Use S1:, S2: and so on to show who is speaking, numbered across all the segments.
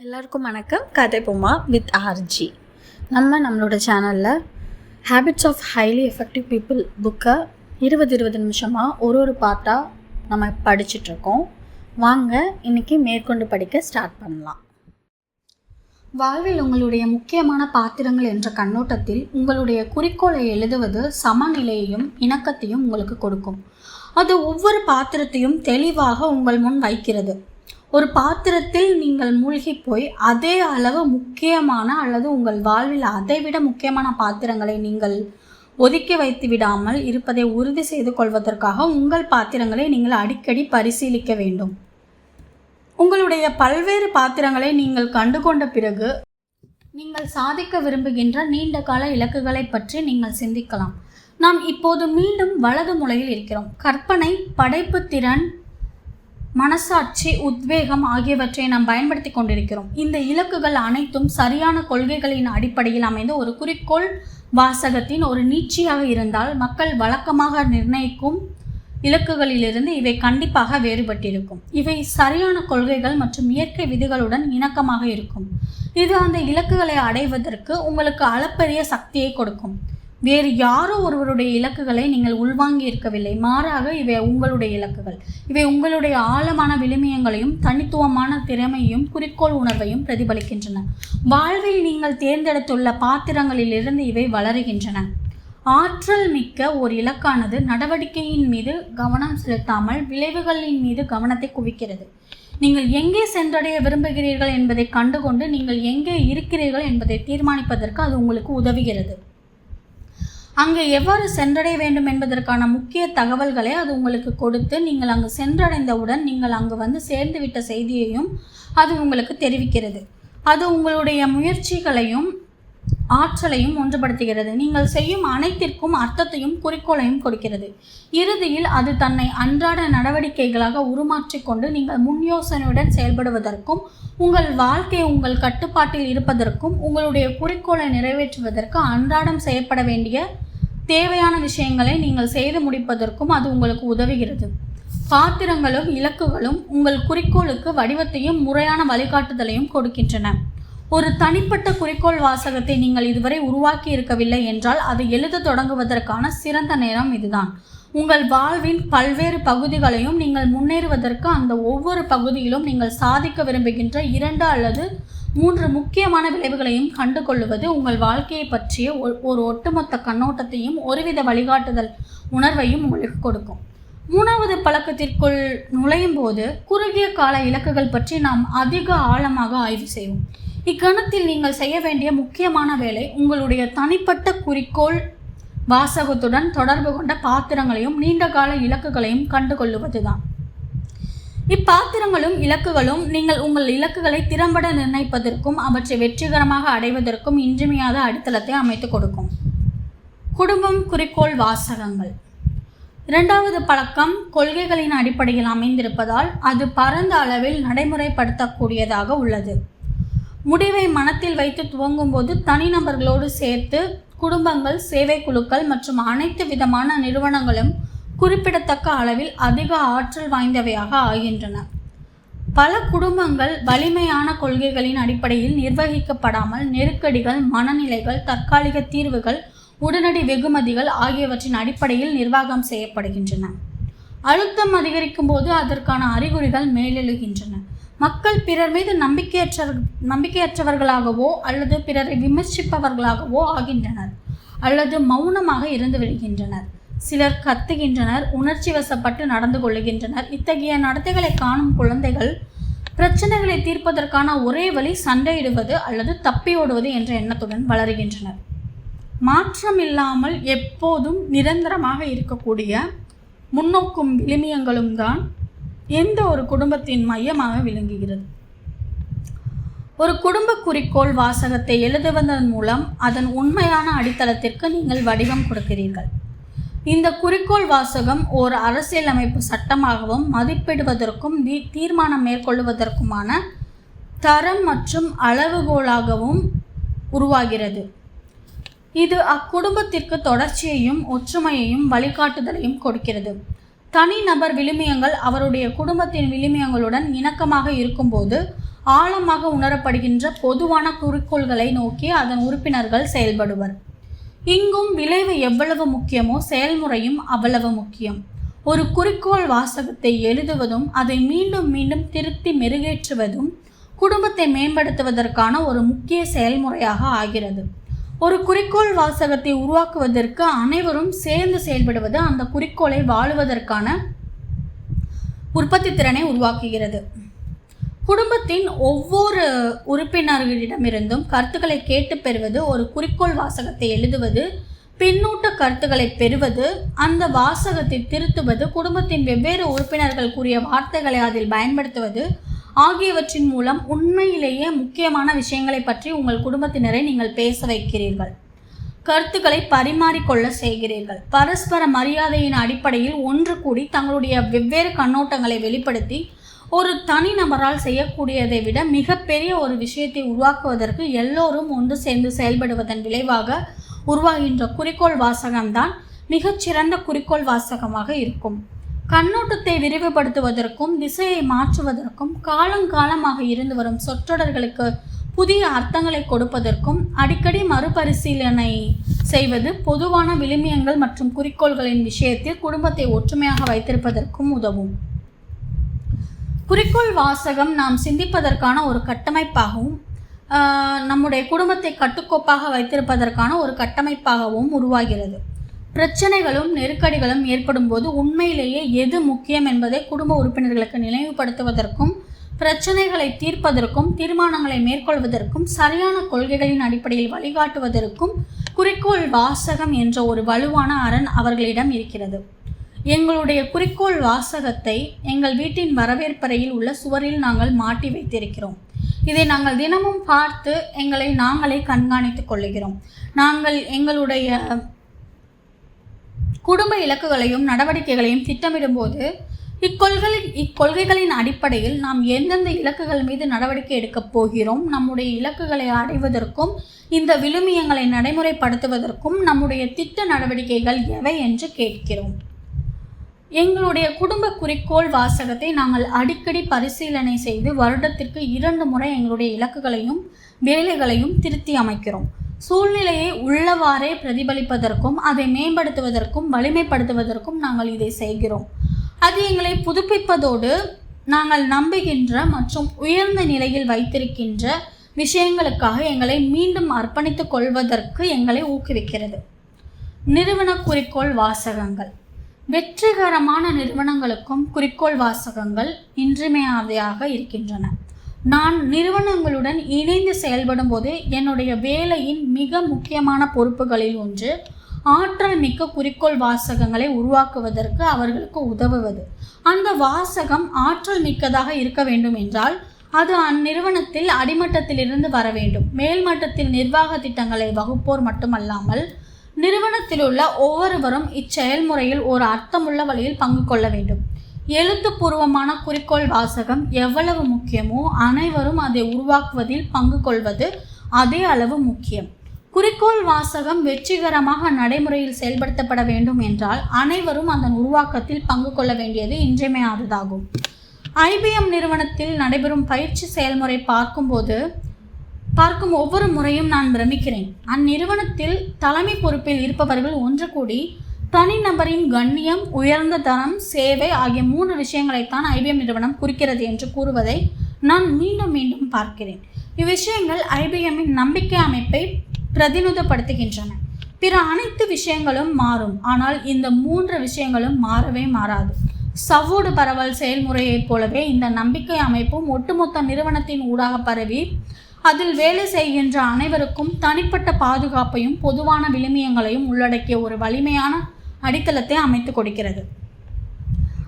S1: எல்லாருக்கும் வணக்கம். கதை பொம்மா வித் ஆர்ஜி நம்ம நம்மளோட சேனலில் habits of highly effective people புக்கை இருபது இருபது நிமிஷமாக ஒரு ஒரு பாட்டாக நம்ம படிச்சிட்ருக்கோம் வாங்க இன்னைக்கு மேற்கொண்டு படிக்க ஸ்டார்ட் பண்ணலாம். வாழ்வில் உங்களுடைய முக்கியமான பாத்திரங்கள் என்ற கண்ணோட்டத்தில் உங்களுடைய குறிக்கோளை எழுதுவது சமநிலையையும் இணக்கத்தையும் உங்களுக்கு கொடுக்கும். அது ஒவ்வொரு பாத்திரத்தையும் தெளிவாக உங்கள் முன் வைக்கிறது. ஒரு பாத்திரத்தில் நீங்கள் மூழ்கி போய் அதே அளவு முக்கியமான அல்லது உங்கள் வாழ்வில் அதைவிட முக்கியமான பாத்திரங்களை நீங்கள் ஒதுக்கி வைத்து விடாமல் இருப்பதை உறுதி செய்து கொள்வதற்காக உங்கள் பாத்திரங்களை நீங்கள் அடிக்கடி பரிசீலிக்க வேண்டும். உங்களுடைய பல்வேறு பாத்திரங்களை நீங்கள் கண்டுகொண்ட பிறகு நீங்கள் சாதிக்க விரும்புகின்ற நீண்ட கால இலக்குகளை பற்றி நீங்கள் சிந்திக்கலாம். நாம் இப்போது மீண்டும் வலது முலையில் இருக்கிறோம். கற்பனை படைப்பு திறன் மனசாட்சி உத்வேகம் ஆகியவற்றை நாம் பயன்படுத்தி கொண்டிருக்கிறோம். இந்த இலக்குகள் அனைத்தும் சரியான கொள்கைகளின் அடிப்படையில் அமைந்த ஒரு குறிக்கோள் வாசகத்தின் ஒரு நீட்சியாக இருந்தால் மக்கள் வழக்கமாக நிர்ணயிக்கும் இலக்குகளிலிருந்து இவை கண்டிப்பாக வேறுபட்டிருக்கும். இவை சரியான கொள்கைகள் மற்றும் இயற்கை விதிகளுடன் இணக்கமாக இருக்கும். இது அந்த இலக்குகளை அடைவதற்கு உங்களுக்கு அளப்பரிய சக்தியை கொடுக்கும். வேறு யாரோ ஒருவருடைய இலக்குகளை நீங்கள் உள்வாங்கி இருக்கவில்லை. மாறாக இவை உங்களுடைய இலக்குகள். இவை உங்களுடைய ஆழமான விழுமியங்களையும் தனித்துவமான திறமையும் குறிக்கோள் உணர்வையும் பிரதிபலிக்கின்றன. வாழ்வில் நீங்கள் தேர்ந்தெடுத்துள்ள பாத்திரங்களிலிருந்து இவை வளருகின்றன. ஆற்றல் மிக்க ஒரு இலக்கானது நடவடிக்கையின் மீது கவனம் செலுத்தாமல் விளைவுகளின் மீது கவனத்தை குவிக்கிறது. நீங்கள் எங்கே சென்றடைய விரும்புகிறீர்கள் என்பதை கண்டுகொண்டு நீங்கள் எங்கே இருக்கிறீர்கள் என்பதை தீர்மானிப்பதற்கு அது உங்களுக்கு உதவுகிறது. அங்கே எவ்வாறு சென்றடைய வேண்டும் என்பதற்கான முக்கிய தகவல்களை அது உங்களுக்கு கொடுத்து நீங்கள் அங்கு சென்றடைந்தவுடன் நீங்கள் அங்கு வந்து சேர்ந்துவிட்ட செய்தியையும் அது உங்களுக்கு தெரிவிக்கிறது. அது உங்களுடைய முயற்சிகளையும் ஆற்றலையும் ஒன்றுபடுத்துகிறது. நீங்கள் செய்யும் அனைத்திற்கும் அர்த்தத்தையும் குறிக்கோளையும் கொடுக்கிறது. இறுதியில் அது தன்னை அன்றாட நடவடிக்கைகளாக உருமாற்றிக்கொண்டு நீங்கள் முன் யோசனையுடன் செயல்படுவதற்கும் உங்கள் வாழ்க்கை உங்கள் கட்டுப்பாட்டில் இருப்பதற்கும் உங்களுடைய குறிக்கோளை நிறைவேற்றுவதற்கு அன்றாடம் செய்யப்பட வேண்டிய தேவையான விஷயங்களை நீங்கள் செய்து முடிப்பதற்கும் அது உங்களுக்கு உதவுகிறது. பாத்திரங்களும் இலக்குகளும் உங்கள் குறிக்கோளுக்கு வடிவத்தையும் முறையான வழிகாட்டுதலையும் கொடுக்கின்றன. ஒரு தனிப்பட்ட குறிக்கோள் வாசகத்தை நீங்கள் இதுவரை உருவாக்கி இருக்கவில்லை என்றால் அதை எழுத தொடங்குவதற்கான சிறந்த நேரம் இதுதான். உங்கள் வாழ்வின் பல்வேறு பகுதிகளையும் நீங்கள் முன்னேறுவதற்கு அந்த ஒவ்வொரு பகுதியிலும் நீங்கள் சாதிக்க விரும்புகின்ற இரண்டு அல்லது மூன்று முக்கியமான விளைவுகளையும் கண்டுகொள்வது உங்கள் வாழ்க்கையை பற்றிய ஒரு ஒட்டுமொத்த கண்ணோட்டத்தையும் ஒருவித வழிகாட்டுதல் உணர்வையும் உங்களுக்கு கொடுக்கும். மூணாவது பழக்கத்திற்குள் நுழையும் போது குறுகிய கால இலக்குகள் பற்றி நாம் அதிக ஆழமாக ஆய்வு செய்வோம். இக்கணத்தில் நீங்கள் செய்ய வேண்டிய முக்கியமான வேலை உங்களுடைய தனிப்பட்ட குறிக்கோள் வாசகத்துடன் தொடர்பு கொண்ட பாத்திரங்களையும் நீண்ட கால இலக்குகளையும் கண்டுகொள்ளுவதுதான். இப்பாத்திரங்களும் இலக்குகளும் நீங்கள் உங்கள் இலக்குகளை திறம்பட நிர்ணயிப்பதற்கும் அவற்றை வெற்றிகரமாக அடைவதற்கும் இன்றியமையாத அடித்தளத்தை அமைத்துக் கொடுக்கும். குடும்பம் குறிக்கோள் வாசகங்கள். இரண்டாவது பழக்கம் கொள்கைகளின் அடிப்படையில் அமைந்திருப்பதால் அது பரந்த அளவில் நடைமுறைப்படுத்தக்கூடியதாக உள்ளது. முடிவை மனத்தில் வைத்து துவங்கும்போது தனிநபர்களோடு சேர்த்து குடும்பங்கள் சேவை குழுக்கள் மற்றும் அனைத்து விதமான நிறுவனங்களும் குறிப்பிடத்தக்க அளவில் அதிக ஆற்றல் வாய்ந்தவையாக ஆகின்றன. பல குடும்பங்கள் வலிமையான கொள்கைகளின் அடிப்படையில் நிர்வகிக்கப்படாமல் நெருக்கடிகள் மனநிலைகள் தற்காலிக தீர்வுகள் உடனடி வெகுமதிகள் ஆகியவற்றின் அடிப்படையில் நிர்வாகம் செய்யப்படுகின்றன. அழுத்தம் அதிகரிக்கும் போது அதற்கான அறிகுறிகள் மேலெழுகின்றன. மக்கள் பிறர் மீது நம்பிக்கையற்ற நம்பிக்கையற்றவர்களாகவோ அல்லது பிறரை விமர்சிப்பவர்களாகவோ ஆகின்றனர் அல்லது மௌனமாக இருந்து விடுகின்றனர். சிலர் கத்துகின்றனர் உணர்ச்சி வசப்பட்டு நடந்து கொள்ளுகின்றனர். இத்தகைய நடத்தைகளை காணும் குழந்தைகள் பிரச்சனைகளை தீர்ப்பதற்கான ஒரே வழி சண்டையிடுவது அல்லது தப்பி ஓடுவது என்ற எண்ணத்துடன் வளருகின்றனர். மாற்றம் இல்லாமல் எப்போதும் நிரந்தரமாக இருக்கக்கூடிய முன்னோக்கும் விளிமியங்களும் தான் எந்த ஒரு குடும்பத்தின் மையமாக விளங்குகிறது. ஒரு குடும்ப குறிக்கோள் வாசகத்தை எழுதுவதன் மூலம் அதன் உண்மையான அடித்தளத்திற்கு நீங்கள் வடிவம் கொடுக்கிறீர்கள். இந்த குறிக்கோள் வாசகம் ஓர் அரசியலமைப்பு சட்டமாகவும் மதிப்பிடுவதற்கும் தீர்மானம் மேற்கொள்வதற்குமான தரம் மற்றும் அளவுகோலாகவும் உருவாகிறது. இது அக்குடும்பத்திற்கு தொடர்ச்சியையும் ஒற்றுமையையும் வழிகாட்டுதலையும் கொடுக்கிறது. தனிநபர் விழுமியங்கள் அவருடைய குடும்பத்தின் விழுமியங்களுடன் இணக்கமாக இருக்கும்போது ஆழமாக உணரப்படுகின்ற பொதுவான குறிக்கோள்களை நோக்கி அதன் உறுப்பினர்கள் செயல்படுவர். இங்கும் விளைவு எவ்வளவு முக்கியமோ செயல்முறையும் அவ்வளவு முக்கியம். ஒரு குறிக்கோள் வாசகத்தை எழுதுவதும் அதை மீண்டும் மீண்டும் திருத்தி மெருகேற்றுவதும் குடும்பத்தை மேம்படுத்துவதற்கான ஒரு முக்கிய செயல்முறையாக ஆகிறது. ஒரு குறிக்கோள் வாசகத்தை உருவாக்குவதற்கு அனைவரும் சேர்ந்து செயல்படுவது அந்த குறிக்கோளை வாழுவதற்கான உற்பத்தி திறனை உருவாக்குகிறது. குடும்பத்தின் ஒவ்வொரு உறுப்பினர்களிடமிருந்தும் கருத்துக்களை கேட்டு பெறுவது ஒரு குறிக்கோள் வாசகத்தை எழுதுவது பின்னூட்ட கருத்துக்களை பெறுவது அந்த வாசகத்தை திருத்துவது குடும்பத்தின் வெவ்வேறு உறுப்பினர்கள் கூறிய வார்த்தைகளை அதில் பயன்படுத்துவது ஆகியவற்றின் மூலம் உண்மையிலேயே முக்கியமான விஷயங்களை பற்றி உங்கள் குடும்பத்தினரை நீங்கள் பேச வைக்கிறீர்கள். கருத்துக்களை பரிமாறிக்கொள்ள செய்கிறீர்கள். பரஸ்பர மரியாதையின் அடிப்படையில் ஒன்று கூடி தங்களுடைய வெவ்வேறு கண்ணோட்டங்களை வெளிப்படுத்தி ஒரு தனிநபரால் செய்யக்கூடியதை விட மிகப்பெரிய ஒரு விஷயத்தை உருவாக்குவதற்கு எல்லோரும் ஒன்று சேர்ந்து செயல்படுவதன் விளைவாக உருவாகின்ற குறிக்கோள் வாசகம்தான் மிகச்சிறந்த குறிக்கோள் வாசகமாக இருக்கும். கண்ணோட்டத்தை விரிவுபடுத்துவதற்கும் திசையை மாற்றுவதற்கும் காலங்காலமாக இருந்து வரும் சொற்றொடர்களுக்கு புதிய அர்த்தங்களை கொடுப்பதற்கும் அடிக்கடி மறுபரிசீலனை செய்வது பொதுவான விளிமியங்கள் மற்றும் குறிக்கோள்களின் விஷயத்தில் குடும்பத்தை ஒற்றுமையாக வைத்திருப்பதற்கும் உதவும். குறிக்கோள் வாசகம் நாம் சிந்திப்பதற்கான ஒரு கட்டமைப்பாகவும் நம்முடைய குடும்பத்தை கட்டுக்கோப்பாக வைத்திருப்பதற்கான ஒரு கட்டமைப்பாகவும் உருவாகிறது. பிரச்சனைகளும் நெருக்கடிகளும் ஏற்படும் போது உண்மையிலேயே எது முக்கியம் என்பதை குடும்ப உறுப்பினர்களுக்கு நினைவுபடுத்துவதற்கும் பிரச்சனைகளை தீர்ப்பதற்கும் தீர்மானங்களை மேற்கொள்வதற்கும் சரியான கொள்கைகளின் அடிப்படையில் வழிகாட்டுவதற்கும் குறிக்கோள் வாசகம் என்ற ஒரு வலுவான அரண் அவர்களிடம் இருக்கிறது. எங்களுடைய குறிக்கோள் வாசகத்தை எங்கள் வீட்டின் வரவேற்பறையில் உள்ள சுவரில் நாங்கள் மாட்டி வைத்திருக்கிறோம். இதை நாங்கள் தினமும் பார்த்து எங்களை நாங்களே கண்காணித்துக் கொள்ளுகிறோம். நாங்கள் எங்களுடைய குடும்ப இலக்குகளையும் நடவடிக்கைகளையும் திட்டமிடும்போது இக்கொள்கை இக்கொள்கைகளின் அடிப்படையில் நாம் எந்தெந்த இலக்குகள் மீது நடவடிக்கை எடுக்கப் போகிறோம் நம்முடைய இலக்குகளை அடைவதற்கும் இந்த விழுமியங்களை நடைமுறைப்படுத்துவதற்கும் நம்முடைய திட்ட நடவடிக்கைகள் எவை என்று கேட்கிறோம். எங்களுடைய குடும்ப குறிக்கோள் வாசகத்தை நாங்கள் அடிக்கடி பரிசீலனை செய்து வருடத்திற்கு இரண்டு முறை எங்களுடைய இலக்குகளையும் வேலைகளையும் திருத்தி அமைக்கிறோம். சூழ்நிலையை உள்ளவாறே பிரதிபலிப்பதற்கும் அதை மேம்படுத்துவதற்கும் வலிமைப்படுத்துவதற்கும் நாங்கள் இதை செய்கிறோம். அது எங்களை புதுப்பிப்பதோடு நாங்கள் நம்புகின்ற மற்றும் உயர்ந்த நிலையில் வைத்திருக்கின்ற விஷயங்களுக்காக எங்களை மீண்டும் அர்ப்பணித்துக் கொள்வதற்கு எங்களை ஊக்குவிக்கிறது. நிறுவன குறிக்கோள் வாசகங்கள். வெற்றிகரமான நிறுவனங்களுக்கும் குறிக்கோள் வாசகங்கள் இன்றியமையாதையாக இருக்கின்றன. நான் நிறுவனங்களுடன் இணைந்து செயல்படும் போது என்னுடைய வேலையின் மிக முக்கியமான பொறுப்புகளில் ஒன்று ஆற்றல் மிக்க குறிக்கோள் வாசகங்களை உருவாக்குவதற்கு அவர்களுக்கு உதவுவது. அந்த வாசகம் ஆற்றல் மிக்கதாக இருக்க வேண்டும் என்றால் அது அந்நிறுவனத்தில் அடிமட்டத்திலிருந்து வர வேண்டும். மேல்மட்டத்தில் நிர்வாக திட்டங்களை வகுப்போர் மட்டுமல்லாமல் நிறுவனத்தில் உள்ள ஒவ்வொருவரும் இச்செயல்முறையில் ஒரு அர்த்தமுள்ள வழியில் பங்கு கொள்ள வேண்டும். எழுத்துப்பூர்வமான குறிக்கோள் வாசகம் எவ்வளவு முக்கியமோ அனைவரும் அதை உருவாக்குவதில் பங்கு கொள்வது அதே அளவு முக்கியம். குறிக்கோள் வாசகம் வெற்றிகரமாக நடைமுறையில் செயல்படுத்தப்பட வேண்டும் என்றால் அனைவரும் அதன் உருவாக்கத்தில் பங்கு கொள்ள வேண்டியது இன்றியமையாததாகும். ஐபிஎம் நிறுவனத்தில் நடைபெறும் பயிற்சி செயல்முறை பார்க்கும்போது பார்க்கும் ஒவ்வொரு முறையும் நான் பிரமிக்கிறேன். அந்நிறுவனத்தில் தலைமை பொறுப்பில் இருப்பவர்கள் ஒன்று கூடி தனிநபரின் கண்ணியம் உயர்ந்த தரம் சேவை ஆகிய மூன்று விஷயங்களைத்தான் ஐபிஎம் நிறுவனம் குறிக்கிறது என்று கூறுவதை நான் மீண்டும் மீண்டும் பார்க்கிறேன். இவ்விஷயங்கள் ஐபிஎம்மின் நம்பிக்கை அமைப்பை பிரதிநிதிப்படுத்துகின்றன பிற அனைத்து விஷயங்களும் மாறும். ஆனால் இந்த மூன்று விஷயங்களும் மாறவே மாறாது. சவ்வூடு பரவல் செயல்முறையைப் போலவே இந்த நம்பிக்கை அமைப்பும் ஒட்டுமொத்த நிறுவனத்தின் ஊடாக பரவி அதில் வேலை செய்கின்ற அனைவருக்கும் தனிப்பட்ட பாதுகாப்பையும் பொதுவான விழுமியங்களையும் உள்ளடக்கிய ஒரு வலிமையான அடித்தளத்தை அமைத்துக் கொடுக்கிறது.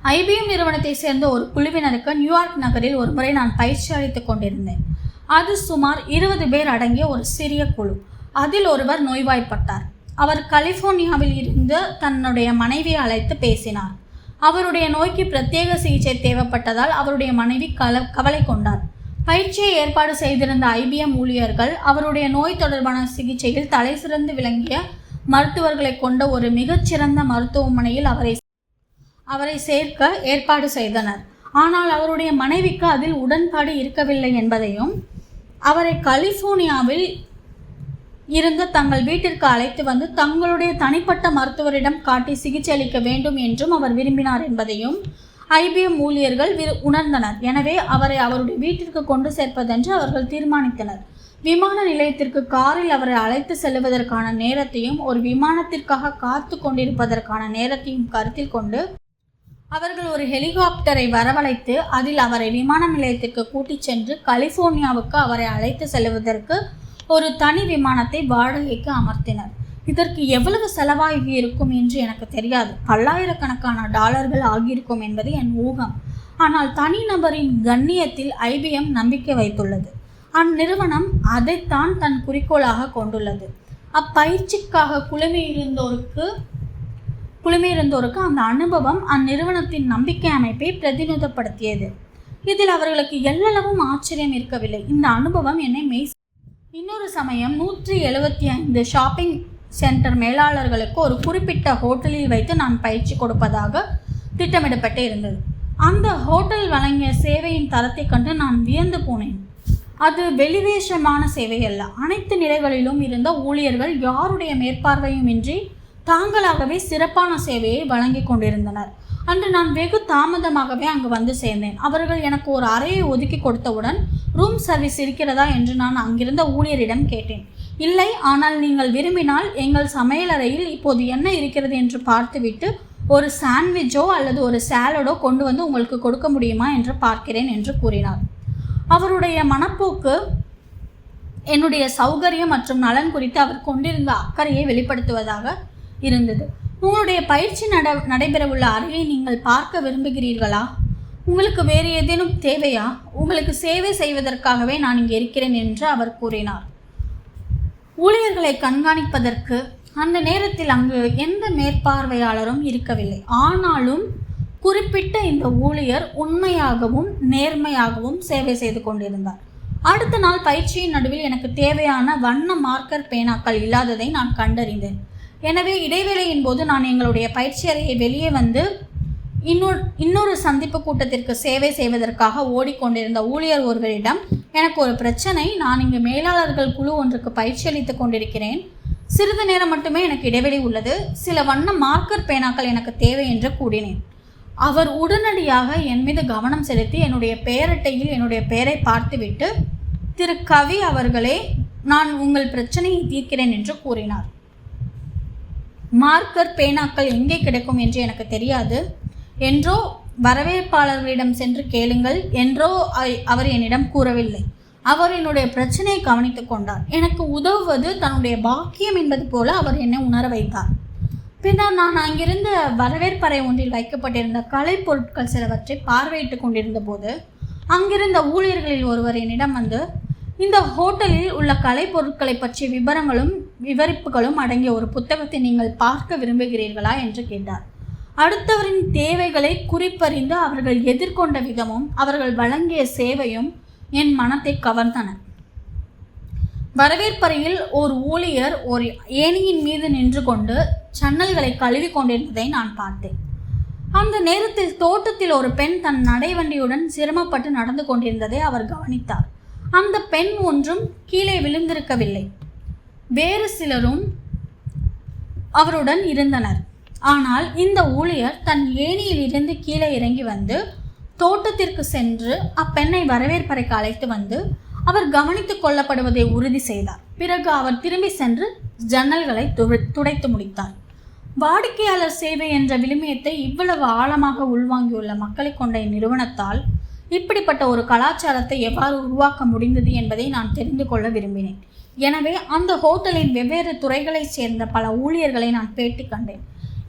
S1: ஐபிஎம் நிறுவனத்தை சேர்ந்த ஒரு குழுவினருக்கு நியூயார்க் நகரில் ஒரு முறை நான் பயிற்சி அளித்துக் கொண்டிருந்தேன். அது சுமார் இருபது பேர் அடங்கிய ஒரு சிறிய குழு. அதில் ஒருவர் நோய்வாய்ப்பட்டார். அவர் கலிஃபோர்னியாவில் இருந்து தன்னுடைய மனைவியை அழைத்து பேசினார். அவருடைய நோய்க்கு பிரத்யேக சிகிச்சை தேவைப்பட்டதால் அவருடைய மனைவி கல கவலை கொண்டார். பயிற்சியை ஏற்பாடு செய்திருந்த ஐபிஎம் ஊழியர்கள் அவருடைய நோய் தொடர்பான சிகிச்சையில் தலை சிறந்து விளங்கிய மருத்துவர்களை கொண்ட ஒரு மிகச்சிறந்த மருத்துவமனையில் அவரை அவரை சேர்க்க ஏற்பாடு செய்தனர். ஆனால் அவருடைய மனைவிக்கு அதில் உடன்பாடு இருக்கவில்லை என்பதையும் அவரை கலிஃபோர்னியாவில் இருந்து தங்கள் வீட்டிற்கு அழைத்து வந்து தங்களுடைய தனிப்பட்ட மருத்துவரிடம் காட்டி சிகிச்சை அளிக்க வேண்டும் என்றும் அவர் விரும்பினார் என்பதையும் ஐபிஎம் ஊழியர்கள் விரு- உணர்ந்தனர். எனவே அவரை அவருடைய வீட்டிற்கு கொண்டு சேர்ப்பதென்று அவர்கள் தீர்மானித்தனர். விமான நிலையத்திற்கு காரில் அவரை அழைத்து செல்வதற்கான நேரத்தையும் ஒரு விமானத்திற்காக காத்து கொண்டிருப்பதற்கான நேரத்தையும் கருத்தில் கொண்டு அவர்கள் ஒரு ஹெலிகாப்டரை வரவழைத்து அதில் அவரை விமான நிலையத்திற்கு கூட்டிச் சென்று கலிஃபோர்னியாவுக்கு அவரை அழைத்து செல்வதற்கு ஒரு தனி விமானத்தை வாடகைக்கு அமர்த்தினர். இதற்கு எவ்வளவு செலவாகி இருக்கும் என்று எனக்கு தெரியாது. பல்லாயிரக்கணக்கான டாலர்கள் ஆகியிருக்கும் என்பது என் ஊகம். ஆனால் தனிநபரின் கண்ணியத்தில் ஐபிஎம் நம்பிக்கை வைத்துள்ளது. அந்நிறுவனம் அதைத்தான் தன் குறிக்கோளாக கொண்டுள்ளது. அப்பயிற்சிக்காக குழுமையிருந்தோருக்கு குழுமையிருந்தோருக்கு அந்த அனுபவம் அந்நிறுவனத்தின் நம்பிக்கை அமைப்பை பிரதிநிதிப்படுத்தியது இதில் அவர்களுக்கு எல்லளவும் ஆச்சரியம் இருக்கவில்லை. இந்த அனுபவம் என்னை மெய் இன்னொரு சமயம் நூற்றி எழுபத்தி ஐந்து ஷாப்பிங் சென்டர் மேலாளர்களுக்கு ஒரு குறிப்பிட்ட ஹோட்டலில் வைத்து நான் பயிற்சி கொடுப்பதாக திட்டமிடப்பட்டு இருந்தது. அந்த ஹோட்டல் வழங்கிய சேவையின் தரத்தை கண்டு நான் வியந்து போனேன். அது வெளிவேஷமான சேவை அல்ல அனைத்து நிலைகளிலும் இருந்த ஊழியர்கள் யாருடைய மேற்பார்வையும் இன்றி தாங்களாகவே சிறப்பான சேவையை வழங்கி கொண்டிருந்தனர். அன்று நான் வெகு தாமதமாகவே அங்கு வந்து சேர்ந்தேன். அவர்கள் எனக்கு ஒரு அறையை ஒதுக்கி கொடுத்தவுடன் ரூம் சர்வீஸ் இருக்கிறதா? என்று நான் அங்கிருந்த ஊழியரிடம் கேட்டேன். இல்லை ஆனால் நீங்கள் விரும்பினால் எங்கள் சமையலறையில் இப்போது என்ன இருக்கிறது என்று பார்த்துவிட்டு ஒரு சாண்ட்விச்சோ அல்லது ஒரு சாலடோ கொண்டு வந்து உங்களுக்கு கொடுக்க முடியுமா என்று பார்க்கிறேன் என்று கூறினார். அவருடைய மனப்போக்கு என்னுடைய சௌகரியம் மற்றும் நலன் குறித்து அவர் கொண்டிருந்த அக்கறையை வெளிப்படுத்துவதாக இருந்தது. உங்களுடைய பயிற்சி நட நடைபெறவுள்ள அறையை நீங்கள் பார்க்க விரும்புகிறீர்களா? உங்களுக்கு வேறு ஏதேனும் தேவையா? உங்களுக்கு சேவை செய்வதற்காகவே நான் இங்கே இருக்கிறேன் என்று அவர் கூறினார். ஊழியர்களை கண்காணிப்பதற்கு அந்த நேரத்தில் அங்கு எந்த மேற்பார்வையாளரும் இருக்கவில்லை. ஆனாலும் குறிப்பிட்ட இந்த ஊழியர் உண்மையாகவும் நேர்மையாகவும் சேவை செய்து கொண்டிருந்தார். அடுத்த நாள் பயிற்சியின் நடுவில் எனக்கு தேவையான வண்ண மார்க்கர் பேனாக்கள் இல்லாததை நான் கண்டறிந்தேன். எனவே இடைவேளையின் போது நான் எங்களுடைய பயிற்சி அறையை வெளியே வந்து இன்னொரு இன்னொரு சந்திப்பு கூட்டத்திற்கு சேவை செய்வதற்காக ஓடிக்கொண்டிருந்த ஊழியர் ஒருவரிடம் எனக்கு ஒரு பிரச்சனை. நான் இங்கு மேலாளர்கள் குழு ஒன்றுக்கு பயிற்சி அளித்துக் கொண்டிருக்கிறேன். சிறிது நேரம் மட்டுமே எனக்கு இடைவெளி உள்ளது. சில வண்ண மார்க்கர் பேனாக்கள் எனக்கு தேவை என்று கூறினேன். அவர் உடனடியாக என் மீது கவனம் செலுத்தி என்னுடைய பெயரட்டையில் என்னுடைய பெயரை பார்த்துவிட்டு திரு. கவி அவர்களே நான் உங்கள் பிரச்சனையை தீர்க்கிறேன் என்று கூறினார். மார்க்கர் பேனாக்கள் எங்கே கிடைக்கும் என்று எனக்கு தெரியாது. என்றோ வரவேற்பாளர்களிடம் சென்று கேளுங்கள் என்றோ அவர் என்னிடம் கூறவில்லை. அவர் என்னுடைய பிரச்சனையை கவனித்துக் கொண்டார். எனக்கு உதவுவது தன்னுடைய பாக்கியம் என்பது போல அவர் என்னை உணர வைத்தார். பின்னர் நான் அங்கிருந்த வரவேற்பறை ஒன்றில் வைக்கப்பட்டிருந்த கலைப் பொருட்கள் சிலவற்றை பார்வையிட்டு கொண்டிருந்த போது அங்கிருந்த ஊழியர்களில் ஒருவர் என்னிடம் வந்து இந்த ஹோட்டலில் உள்ள கலைப்பொருட்களை பற்றிய விவரங்களும் விவரிப்புகளும் அடங்கிய ஒரு புத்தகத்தை நீங்கள் பார்க்க விரும்புகிறீர்களா? என்று கேட்டார். அடுத்தவரின் தேவைகளை குறிப்பறிந்து அவர்கள் எதிர்கொண்ட விதமும் அவர்கள் வழங்கிய சேவையும் என் மனத்தை கவர்ந்தன. வரவேற்பறையில் ஒரு ஊழியர் ஒரு ஏணியின் மீது நின்று கொண்டு சன்னல்களை கழுவி கொண்டிருந்ததை நான் பார்த்தேன். அந்த நேரத்தில் தோட்டத்தில் ஒரு பெண் தன் நடைவண்டியுடன் சிரமப்பட்டு நடந்து கொண்டிருந்ததை அவர் கவனித்தார். அந்த பெண் ஒன்றும் கீழே விழுந்திருக்கவில்லை. வேறு சிலரும் அவருடன் இருந்தனர். ஆனால் இந்த ஊழியர் தன் ஏணியில் இருந்து கீழே இறங்கி வந்து தோட்டத்திற்கு சென்று அப்பெண்ணை வரவேற்பறைக்கு அழைத்து வந்து அவர் கவனித்துக் கொள்ளப்படுவதை உறுதி செய்தார். பிறகு அவர் திரும்பி சென்று ஜன்னல்களை துடை- துடைத்து முடித்தார். வாடிக்கையாளர் சேவை என்ற விழுமியத்தை இவ்வளவு ஆழமாக உள்வாங்கியுள்ள மக்களை கொண்ட இந்நிறுவனத்தால் இப்படிப்பட்ட ஒரு கலாச்சாரத்தை எவ்வாறு உருவாக்க முடிந்தது என்பதை நான் தெரிந்து கொள்ள விரும்பினேன். எனவே அந்த ஹோட்டலின் வெவ்வேறு துறைகளைச் சேர்ந்த பல ஊழியர்களை நான் பேட்டி கண்டேன்.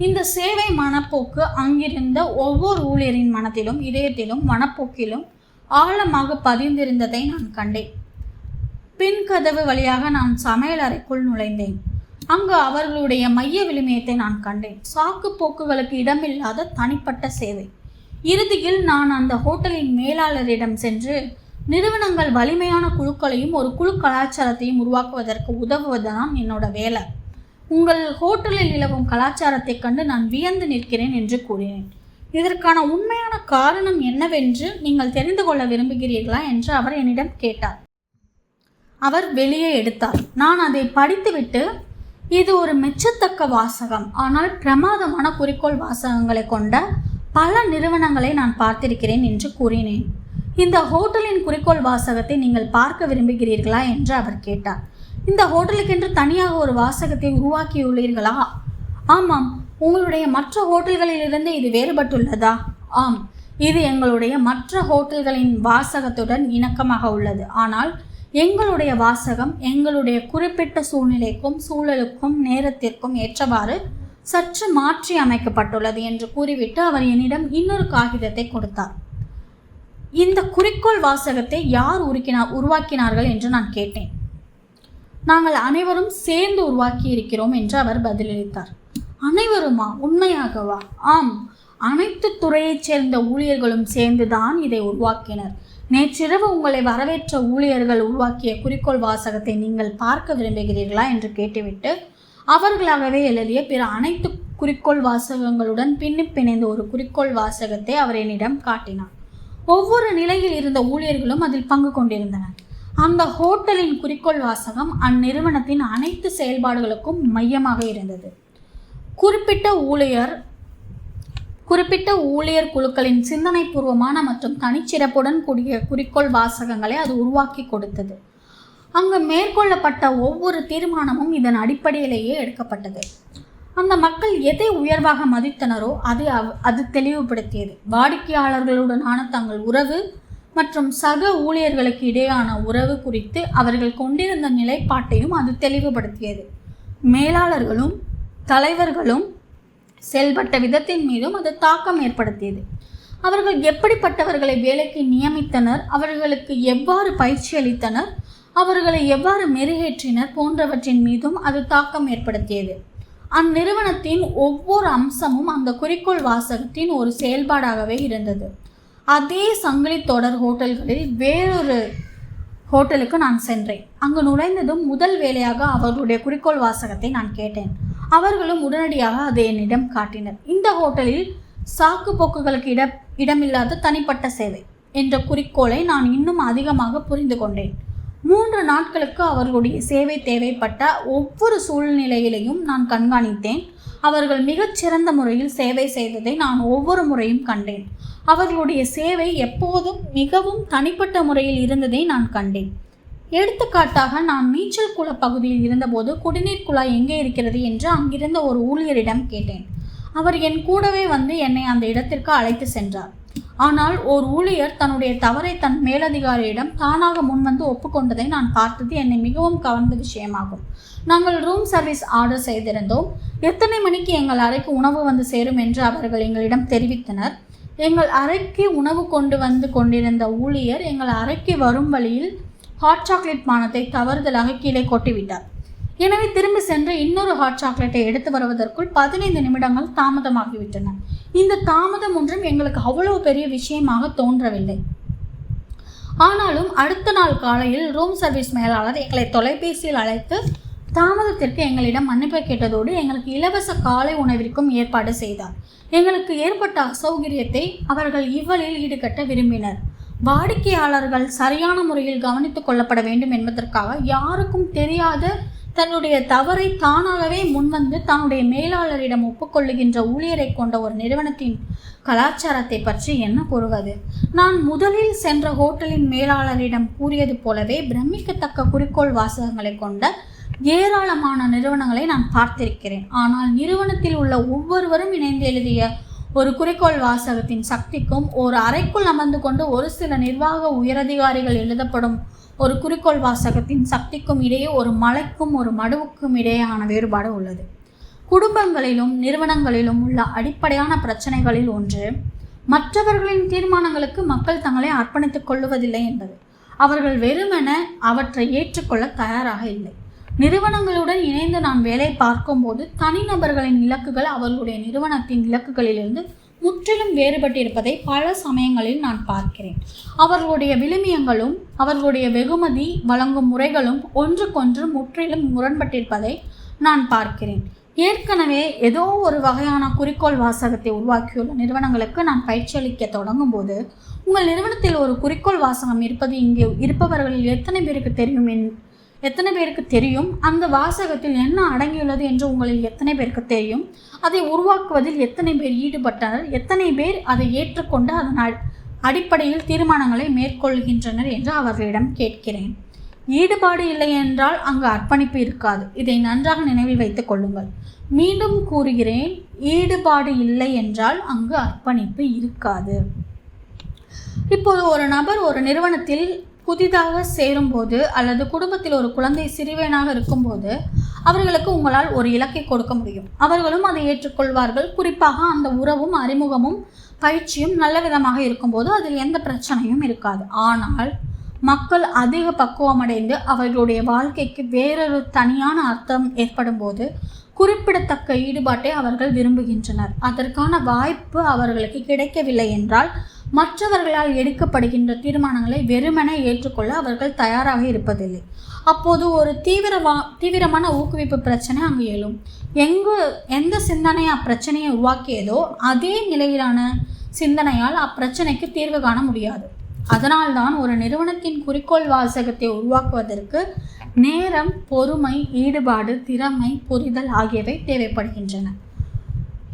S1: இந்த சேவை மனப்போக்கு அங்கிருந்த ஒவ்வொரு ஊழியரின் மனத்திலும் இதயத்திலும் மனப்போக்கிலும் ஆழமாக பதிந்திருந்ததை நான் கண்டேன். பின் கதவு வழியாக நான் சமையல் அறைக்குள் நுழைந்தேன். அங்கு அவர்களுடைய மைய விளிமையத்தை நான் கண்டேன். சாக்கு போக்குகளுக்கு இடமில்லாத தனிப்பட்ட சேவை. இறுதியில் நான் அந்த ஹோட்டலின் மேலாளரிடம் சென்று நிறுவனங்கள் வலிமையான குழுக்களையும் ஒரு குழு கலாச்சாரத்தையும் உருவாக்குவதற்கு உதவுவதுதான் என்னோட வேலை. உங்கள் ஹோட்டலில் நிலவும் கலாச்சாரத்தைக் கண்டு நான் வியந்து நிற்கிறேன் என்று கூறினேன். இதற்கான உண்மையான காரணம் என்னவென்று நீங்கள் தெரிந்து கொள்ள விரும்புகிறீர்களா என்று அவர் என்னிடம் கேட்டார். அவர் வெளியே எடுத்தார். நான் அதை படித்துவிட்டு இது ஒரு மெச்சத்தக்க வாசகம். ஆனால் பிரமாதமான குறிக்கோள் வாசகங்களை கொண்ட பல நிறுவனங்களை நான் பார்த்திருக்கிறேன் என்று கூறினேன். இந்த ஹோட்டலின் குறிக்கோள் வாசகத்தை நீங்கள் பார்க்க விரும்புகிறீர்களா என்று அவர் கேட்டார். இந்த ஹோட்டலுக்கென்று தனியாக ஒரு வாசகத்தை உருவாக்கியுள்ளீர்களா? ஆமாம் உங்களுடைய மற்ற ஹோட்டல்களிலிருந்து இது வேறுபட்டுள்ளதா? ஆம் இது எங்களுடைய மற்ற ஹோட்டல்களின் வாசகத்துடன் இணக்கமாக உள்ளது. ஆனால் எங்களுடைய வாசகம் எங்களுடைய குறிப்பிட்ட சூழ்நிலைக்கும் சூழலுக்கும் நேரத்திற்கும் ஏற்றவாறு சற்று மாற்றி அமைக்கப்பட்டுள்ளது என்று கூறிவிட்டு அவர் என்னிடம் இன்னொரு காகிதத்தை கொடுத்தார். இந்த குறிக்கோள் வாசகத்தை யார் உருக்கினார் உருவாக்கினார்கள் என்று நான் கேட்டேன். நாங்கள் அனைவரும் சேர்ந்து உருவாக்கி இருக்கிறோம் என்று அவர் பதிலளித்தார். அனைவருமா? உண்மையாகவா? ஆம். அனைத்து துறையைச் சேர்ந்த ஊழியர்களும் சேர்ந்துதான் இதை உருவாக்கினர். நேற்றிரவு உங்களை வரவேற்ற ஊழியர்கள் உருவாக்கிய குறிக்கோள் வாசகத்தை நீங்கள் பார்க்க விரும்புகிறீர்களா என்று கேட்டுவிட்டு அவர்களாகவே எழுதிய பிற அனைத்து குறிக்கோள் வாசகங்களுடன் பின்னி பிணைந்த ஒரு குறிக்கோள் வாசகத்தை அவர் என்னிடம் காட்டினார். ஒவ்வொரு நிலையில் இருந்த ஊழியர்களும் அதில் பங்கு கொண்டிருந்தனர். அந்த ஹோட்டலின் குறிக்கோள் வாசகம் அந்நிறுவனத்தின் அனைத்து செயல்பாடுகளுக்கும் மையமாக இருந்தது. குறிப்பிட்ட ஊழியர் குறிப்பிட்ட ஊழியர் குழுக்களின் சிந்தனைபூர்வமான மற்றும் தனிச்சிறப்புடன் கூடிய குறிக்கோள் வாசகங்களை அது உருவாக்கி கொடுத்தது. அங்கு மேற்கொள்ளப்பட்ட ஒவ்வொரு தீர்மானமும் இதன் அடிப்படையிலேயே எடுக்கப்பட்டது. அந்த மக்கள் எதை உயர்வாக மதித்தனரோ அதை அவ்- அது தெளிவுபடுத்தியது. வாடிக்கையாளர்களுடனான தங்கள் உறவு மற்றும் சக ஊழியர்களுக்கு இடையான உறவு குறித்து அவர்கள் கொண்டிருந்த நிலைப்பாட்டையும் அது தெளிவுபடுத்தியது. மேலாளர்களும் தலைவர்களும் செயல்பட்ட விதத்தின் மீதும் அது தாக்கம் ஏற்படுத்தியது. அவர்கள் எப்படிப்பட்டவர்களை வேலைக்கு நியமித்தனர் அவர்களுக்கு எவ்வாறு பயிற்சி அளித்தனர் அவர்களை எவ்வாறு மெருகேற்றினர் போன்றவற்றின் மீதும் அது தாக்கம் ஏற்படுத்தியது. அந்நிறுவனத்தின் ஒவ்வொரு அம்சமும் அந்த குறிக்கோள் வாசகத்தின் ஒரு செயல்பாடாகவே இருந்தது. அதே சங்கிலி தொடர் ஹோட்டல்களில் வேறொரு ஹோட்டலுக்கு நான் சென்றேன். அங்கு நுழைந்ததும் முதல் வேலையாக அவர்களுடைய குறிக்கோள் வாசகத்தை நான் கேட்டேன். அவர்களும் உடனடியாக அதை என்னிடம் காட்டினர். இந்த ஹோட்டலில் சாக்கு போக்குகளுக்கு இட இடமில்லாத தனிப்பட்ட சேவை என்ற குறிக்கோளை நான் இன்னும் அதிகமாக புரிந்து கொண்டேன். மூன்று நாட்களுக்கு அவர்களுடைய சேவை தேவைப்பட்ட ஒவ்வொரு சூழ்நிலையிலையும் நான் கண்காணித்தேன். அவர்கள் மிகச்சிறந்த முறையில் சேவை செய்ததை நான் ஒவ்வொரு முறையும் கண்டேன். அவர்களுடைய சேவை எப்போதும் மிகவும் தனிப்பட்ட முறையில் இருந்ததை நான் கண்டேன். எடுத்துக்காட்டாக நான் நீச்சல் குள பகுதியில் இருந்தபோது குடிநீர் குழாய் எங்கே இருக்கிறது என்று அங்கிருந்த ஒரு ஊழியரிடம் கேட்டேன். அவர் என் கூடவே வந்து என்னை அந்த இடத்திற்கு அழைத்து சென்றார். ஆனால் ஓர் ஊழியர் தன்னுடைய தவறை தன் மேலதிகாரியிடம் தானாக முன்வந்து ஒப்புக்கொண்டதை நான் பார்த்தது என்னை மிகவும் கவர்ந்த விஷயமாகும். நாங்கள் ரூம் சர்வீஸ் ஆர்டர் செய்திருந்தோம். எத்தனை மணிக்கு எங்கள் அறைக்கு உணவு வந்து சேரும் என்று அவர்கள் எங்களிடம் தெரிவித்தனர். எங்கள் அறைக்கு உணவு கொண்டு வந்து கொண்டிருந்த ஊழியர் எங்கள் அறைக்கு வரும் வழியில் ஹாட் சாக்லேட் பானத்தை தவறுதலாக கீழே கொட்டிவிட்டார். எனவே திரும்பி சென்று இன்னொரு ஹாட் சாக்லேட்டை எடுத்து வருவதற்குள் பதினைந்து நிமிடங்கள் தாமதமாகிவிட்டன. இந்த தாமதம் ஒன்றும் எங்களுக்கு அவ்வளவு பெரிய விஷயமாக தோன்றவில்லை. ஆனாலும் அடுத்த நாள் காலையில் ரூம் சர்வீஸ் மேலாளர் எங்களை தொலைபேசியில் அழைத்து தாமதத்திற்கு எங்களிடம் மன்னிப்பு கேட்டதோடு எங்களுக்கு இலவச காலை உணவிற்கும் ஏற்பாடு செய்தார். எங்களுக்கு ஏற்பட்ட அசௌகரியத்தை அவர்கள் இவ்வழியில் ஈடுகட்ட விரும்பினர். வாடிக்கையாளர்கள் சரியான முறையில் கவனித்துக் கொள்ளப்பட வேண்டும் என்பதற்காக யாருக்கும் தெரியாத தன்னுடைய தவறை தானாகவே முன்வந்து தன்னுடைய மேலாளரிடம் ஒப்புக்கொள்ளுகின்ற ஊழியரை கொண்ட ஒரு நிறுவனத்தின் கலாச்சாரத்தை பற்றி என்ன கூறுவது? நான் முதலில் சென்ற ஹோட்டலின் மேலாளரிடம் கூறியது போலவே பிரமிக்கத்தக்க குறிக்கோள் வாசகங்களை கொண்ட ஏராளமான நிறுவனங்களை நான் பார்த்திருக்கிறேன். ஆனால் நிறுவனத்தில் உள்ள ஒவ்வொருவரும் இணைந்து எழுதிய ஒரு குறிக்கோள் வாசகத்தின் சக்திக்கும் ஒரு அறைக்குள் அமர்ந்து கொண்டு ஒரு சில நிர்வாக உயரதிகாரிகள் எழுதப்படும் ஒரு குறிக்கோள் வாசகத்தின் சக்திக்கும் இடையே ஒரு மலைக்கும் ஒரு மடுவுக்கும் இடையேயான வேறுபாடு உள்ளது. குடும்பங்களிலும் நிறுவனங்களிலும் உள்ள அடிப்படையான பிரச்சனைகளில் ஒன்று மற்றவர்களின் தீர்மானங்களுக்கு மக்கள் தங்களை அர்ப்பணித்துக் கொள்ளுவதில்லை என்பது. அவர்கள் வெறுமென அவற்றை ஏற்றுக்கொள்ள தயாராக இல்லை. நிறுவனங்களுடன் இணைந்து நான் வேலை பார்க்கும்போது தனிநபர்களின் இலக்குகள் அவர்களுடைய நிறுவனத்தின் இலக்குகளிலிருந்து முற்றிலும் வேறுபட்டிருப்பதை பல சமயங்களில் நான் பார்க்கிறேன். அவர்களுடைய விழுமியங்களும் அவர்களுடைய வெகுமதி வழங்கும் முறைகளும் ஒன்றுக்கொன்று முற்றிலும் முரண்பட்டிருப்பதை நான் பார்க்கிறேன். ஏற்கனவே ஏதோ ஒரு வகையான குறிக்கோள் வாசகத்தை உருவாக்கியுள்ள நிறுவனங்களுக்கு நான் பயிற்சி அளிக்க தொடங்கும் போது உங்கள் நிறுவனத்தில் ஒரு குறிக்கோள் வாசகம் இருப்பது இங்கே இருப்பவர்களில் எத்தனை பேருக்கு தெரியும் என் எத்தனை பேருக்கு தெரியும்? அந்த வாசகத்தில் என்ன அடங்கியுள்ளது என்று உங்களில் எத்தனை பேருக்கு தெரியும்? அதை உருவாக்குவதில் எத்தனை பேர் ஈடுபட்டனர்? எத்தனை பேர் அதை ஏற்றுக்கொண்டு அதன் அடிப்படையில் தீர்மானங்களை மேற்கொள்கின்றனர் என்று அவர்களிடம் கேட்கிறேன். ஈடுபாடு இல்லை என்றால் அங்கு அர்ப்பணிப்பு இருக்காது. இதை நன்றாக நினைவில் வைத்துக் கொள்ளுங்கள். மீண்டும் கூறுகிறேன் ஈடுபாடு இல்லை என்றால் அங்கு அர்ப்பணிப்பு இருக்காது. இப்போது ஒரு நபர் ஒரு நிறுவனத்தில் புதிதாக சேரும்போது அல்லது குடும்பத்தில் ஒரு குழந்தை சிறுவேனாக இருக்கும்போது அவர்களுக்கு உங்களால் ஒரு இலக்கை கொடுக்க முடியும். அவர்களும் அதை ஏற்றுக்கொள்வார்கள். குறிப்பாக அந்த உறவும் அறிமுகமும் பயிற்சியும் நல்ல விதமாக இருக்கும்போது அதில் எந்த பிரச்சனையும் இருக்காது. ஆனால் மக்கள் அதிக பக்குவமடைந்து அவர்களுடைய வாழ்க்கைக்கு வேறொரு தனியான அர்த்தம் ஏற்படும் போது குறிப்பிடத்தக்க ஈடுபாட்டை அவர்கள் விரும்புகின்றனர். அதற்கான வாய்ப்பு அவர்களுக்கு கிடைக்கவில்லை என்றால் மற்றவர்களால் எடுக்கப்படுகின்ற தீர்மானங்களை வெறுமனே ஏற்றுக்கொள்ள அவர்கள் தயாராக இருப்பதில்லை. அப்போது ஒரு தீவிரவா தீவிரமான ஊக்குவிப்பு பிரச்சனை அங்கு எழும். எங்கு எந்த சிந்தனை அப்பிரச்சனையை உருவாக்கியதோ அதே நிலையிலான சிந்தனையால் அப்பிரச்சனைக்கு தீர்வு காண முடியாது. அதனால்தான் ஒரு நிறுவனத்தின் குறிக்கோள் வாசகத்தை உருவாக்குவதற்கு நேரம் பொறுமை ஈடுபாடு திறமை புரிதல் ஆகியவை தேவைப்படுகின்றன.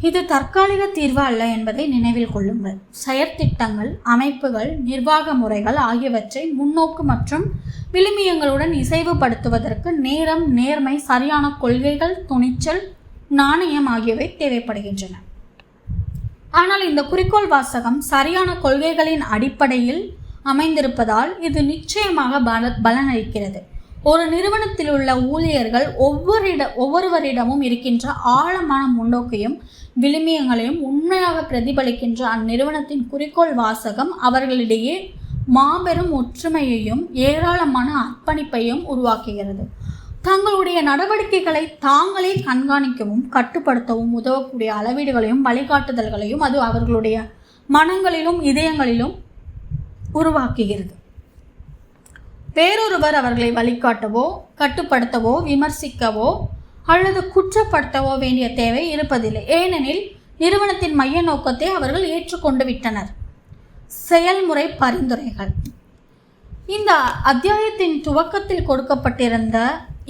S1: இது தற்காலிக தீர்வு அல்ல என்பதை நினைவில் கொள்ளுங்கள். செயற்திட்டங்கள் அமைப்புகள் நிர்வாக முறைகள் ஆகியவற்றை முன்னோக்கு மற்றும் விளிமியங்களுடன் இசைவுபடுத்துவதற்கு நேரம் நேர்மை சரியான கொள்கைகள் துணிச்சல் நாணயம் ஆகியவை தேவைப்படுகின்றன. ஆனால் இந்த குறிக்கோள் வாசகம் சரியான கொள்கைகளின் அடிப்படையில் அமைந்திருப்பதால் இது நிச்சயமாக பல பலனளிக்கிறது. ஒரு நிறுவனத்தில் உள்ள ஊழியர்கள் ஒவ்வொருட ஒவ்வொருவரிடமும் இருக்கின்ற ஆழமான முன்னோக்கையும் விளிமியங்களையும் உண்மையாக பிரதிபலிக்கின்ற அந்நிறுவனத்தின் குறிக்கோள் வாசகம் அவர்களிடையே மாபெரும் ஒற்றுமையையும் ஏராளமான அர்ப்பணிப்பையும் உருவாக்குகிறது. தங்களுடைய நடவடிக்கைகளை தாங்களே கண்காணிக்கவும் கட்டுப்படுத்தவும் உதவக்கூடிய அளவீடுகளையும் வழிகாட்டுதல்களையும் அது அவர்களுடைய மனங்களிலும் இதயங்களிலும் உருவாக்குகிறது. வேறொருவர் அவர்களை வழிகாட்டவோ கட்டுப்படுத்தவோ விமர்சிக்கவோ அல்லது குற்றப்படுத்தவோ வேண்டிய தேவை இருப்பதில்லை. ஏனெனில் நிறுவனத்தின் மைய நோக்கத்தை அவர்கள் ஏற்றுக்கொண்டு விட்டனர். செயல்முறை பரிந்துரைகள். இந்த அத்தியாயத்தின் துவக்கத்தில் கொடுக்கப்பட்டிருந்த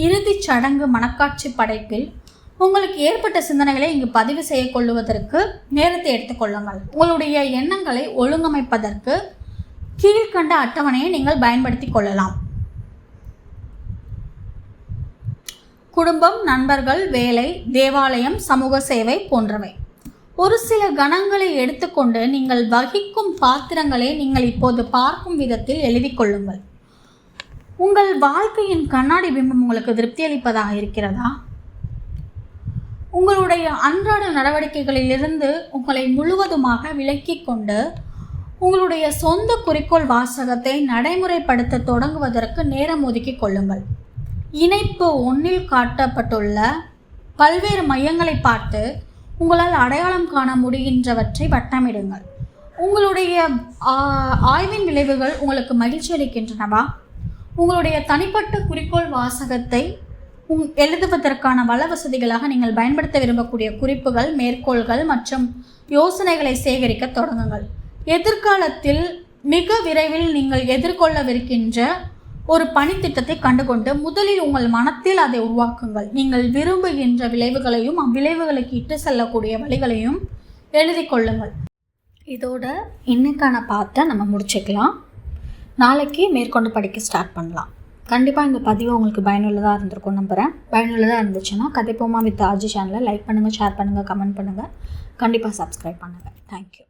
S1: இறுதிச் சடங்கு மனக்காட்சி படைப்பில் உங்களுக்கு ஏற்பட்ட சிந்தனைகளை இங்கு பதிவு செய்ய கொள்ளுவதற்கு நேரத்தை எடுத்துக்கொள்ளுங்கள் உங்களுடைய எண்ணங்களை ஒழுங்கமைப்பதற்கு கீழ்கண்ட அட்டவணையை நீங்கள் பயன்படுத்தி கொள்ளலாம். குடும்பம் நண்பர்கள் வேலை தேவாலயம் சமூக சேவை போன்றவை. ஒரு சில கணங்களை எடுத்துக்கொண்டு நீங்கள் வகிக்கும் பாத்திரங்களை நீங்கள் இப்போது பார்க்கும் விதத்தில் எழுதி கொள்ளுங்கள். உங்கள் வாழ்க்கையின் கண்ணாடி பிம்பம் உங்களுக்கு திருப்தி அளிப்பதாக இருக்கிறதா? உங்களுடைய அன்றாட நடவடிக்கைகளிலிருந்து உங்களை முழுவதுமாக விலக்கி கொண்டு உங்களுடைய சொந்த குறிக்கோள் வாசகத்தை நடைமுறைப்படுத்த தொடங்குவதற்கு நேரம் ஒதுக்கி கொள்ளுங்கள். இணைப்பு ஒன்றில் காட்டப்பட்டுள்ள பல்வேறு மையங்களை பார்த்து உங்களால் அடையாளம் காண முடிகின்றவற்றை வட்டமிடுங்கள். உங்களுடைய ஆய்வின் விளைவுகள் உங்களுக்கு மகிழ்ச்சி அளிக்கின்றனவா? உங்களுடைய தனிப்பட்ட குறிக்கோள் வாசகத்தை உங் எழுதுவதற்கான வள வசதிகளாக நீங்கள் பயன்படுத்த விரும்பக்கூடிய குறிப்புகள் மேற்கோள்கள் மற்றும் யோசனைகளை சேகரிக்க தொடங்குங்கள். எதிர்காலத்தில் மிக விரைவில் நீங்கள் எதிர்கொள்ளவிருக்கின்ற ஒரு பணித்திட்டத்தை கண்டுகொண்டு முதலில் உங்கள் மனத்தில் அதை உருவாக்குங்கள். நீங்கள் விரும்புகின்ற விளைவுகளையும் அவ்விளைவுகளுக்கு இட்டு செல்லக்கூடிய வழிகளையும் எழுதி கொள்ளுங்கள். இதோட இன்னைக்கான பார்ட்டை நம்ம முடிச்சுக்கலாம். நாளைக்கு மேற்கொண்டு படிக்க ஸ்டார்ட் பண்ணலாம். கண்டிப்பாக இந்த பதிவு உங்களுக்கு பயனுள்ளதாக இருந்திருக்கும் நம்புகிறேன் பயனுள்ளதாக இருந்துச்சுன்னா கதைப்போமா வித் ஆஜி சேனலை லைக் பண்ணுங்கள் ஷேர் பண்ணுங்கள் கமெண்ட் பண்ணுங்கள் கண்டிப்பாக சப்ஸ்கிரைப் பண்ணுங்கள் தேங்க்யூ